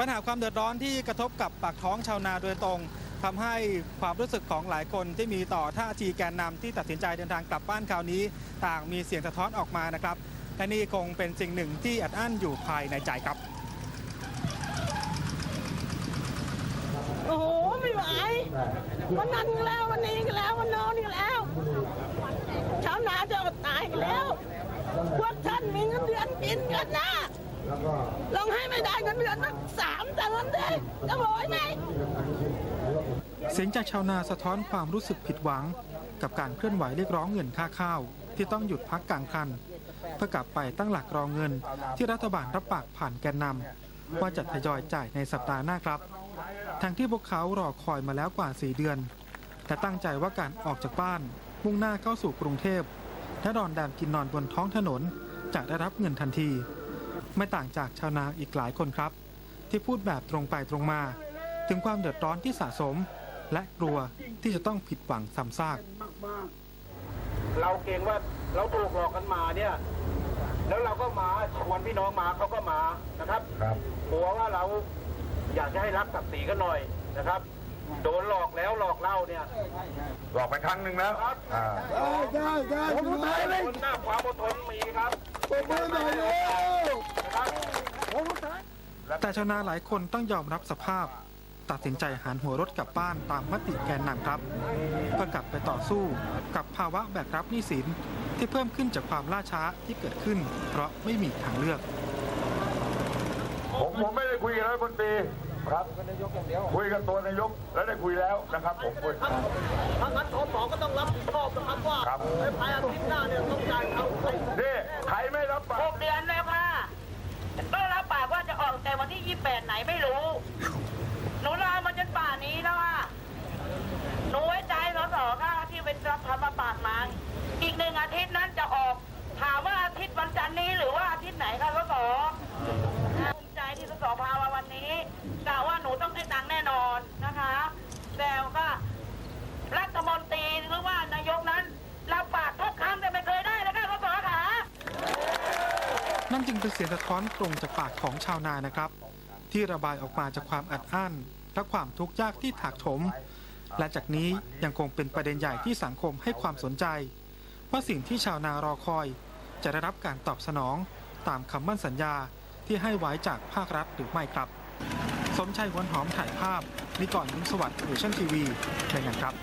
ปัญหาความเดือดร้อนที่กระทบกับปากท้องชาวนาโดยตรงทำให้ความรู้สึกของหลายคนที่มีต่อท่าทีแกนนำที่ตัดสินใจเดินทางกลับบ้านคราวนี้ ต่างมีเสียงสะท้อนออกมานะครับและนี่คงเป็นสิ่งหนึ่งที่อัดอั้นอยู่ภายในใจครับโอ้โหไม่ไหววันนั้นก็แล้ววันนี้ก็แล้ววันน้นก็แล้วชาวนาจะอดตายกันแล้ว พวกท่านมีเงินเดือนกินกันนะ ลองให้ไม่ได้เงินเดือนสักสามเดือนเด้จะไหวไหมเสียงจากชาวนาสะท้อนความรู้สึกผิดหวัง กับการเคลื่อนไหวเรียกร้องเงินค่าข้าว ที่ต้องหยุดพักกลางคัน เพื่อกลับไปตั้งหลักรองเงิน ที่รัฐบาลรับปากผ่านแกนนำว่าจะทยอยจ่ายในสัปดาห์หน้าครับ ทั้งที่พวกเขารอคอยมาแล้วกว่า 4 เดือน แต่ตั้งใจว่าการออกจากบ้าน มุ่งหน้าเข้าสู่กรุงเทพและนอนแดมกินนอนบนท้องถนนจะได้รับเงินทันที ไม่ต่างจากชาวนาอีกหลายคนครับ ที่พูดแบบตรงไปตรงมา ถึงความเดือดร้อนที่สะสม และกลัวที่จะต้องผิดหวังซ้ำซากเราเกรงว่าเราถูกหลอกกันมาเนี่ยแล้วเราก็มาชวนพี่น้องมาเขาก็มานะครับครับกลัวว่าเราอยากจะให้รักศักดิ์ศรีกันหน่อยนะครับโดนหลอกแล้วหลอกเล่าเนี่ย หลอกไปครั้งหนึ่งแล้วครับอ่าผมตายเลยคนหน้าความอดทนมีครับนะครับ แต่ชาวนาหลายคนต้องยอมรับสภาพ ตัดสินใจหันหัวรถกลับบ้านตามมติแกนนำครับเพื่อกลับไปต่อสู้กับภาวะแบกรับหนี้สินที่เพิ่มขึ้นจากความล่าช้าที่เกิดขึ้น เพราะไม่มีทางเลือก ผมผมไม่ได้คุยกับรัฐมนตรีครับคุยกับตัวนายกแล้วได้คุยแล้วนะครับผมคุยทางนั้นสสก็ต้องรับผิดชอบนะครับว่าครับในภายอาทิตย์หน้าเนี่ยต้องการเอาไป นี่ใครไม่รับปาก หกเดือนแล้วค่ะก็รับปากว่าจะออกแต่วันที่ 28 ไหนไม่รู้ หนูรอมาจนป่านนี้แล้วอะ หนูไว้ใจสสค่ะที่เป็นรับทำมาปากมาอีกหนึ่งอา ทิตย์นั้นจะออกถามว่าอาทิตย์วันจันทร์นี้หรือว่าอาทิตย์ไหนคะสสภูมิใจที่สสพามาวันนี้กล่าวว่าหนูต้องได้ตังค์แน่นอนนะคะแต่ก็รัฐมนตรีหรือว่านายกนั้นรับปากทุกครั้งแต่ไม่เคยได้เลยค่ะสสค่ะนั่นจึงเป็นเสียงสะท้อนตรงจากปากของชาวนานะครับ ที่ระบายออกมาจากความอัดอั้นและความทุกข์ยากที่ถากถม และจากนี้ยังคงเป็นประเด็นใหญ่ที่สังคมให้ความสนใจ ว่าสิ่งที่ชาวนารอคอย จะได้รับการตอบสนองตามคำมั่นสัญญาที่ให้ไว้จากภาครัฐหรือไม่ครับ สมชัยหวนหอมถ่ายภาพนิกรยิ้งสวัสดิ์หรือชั่นทีวีรายงานครับ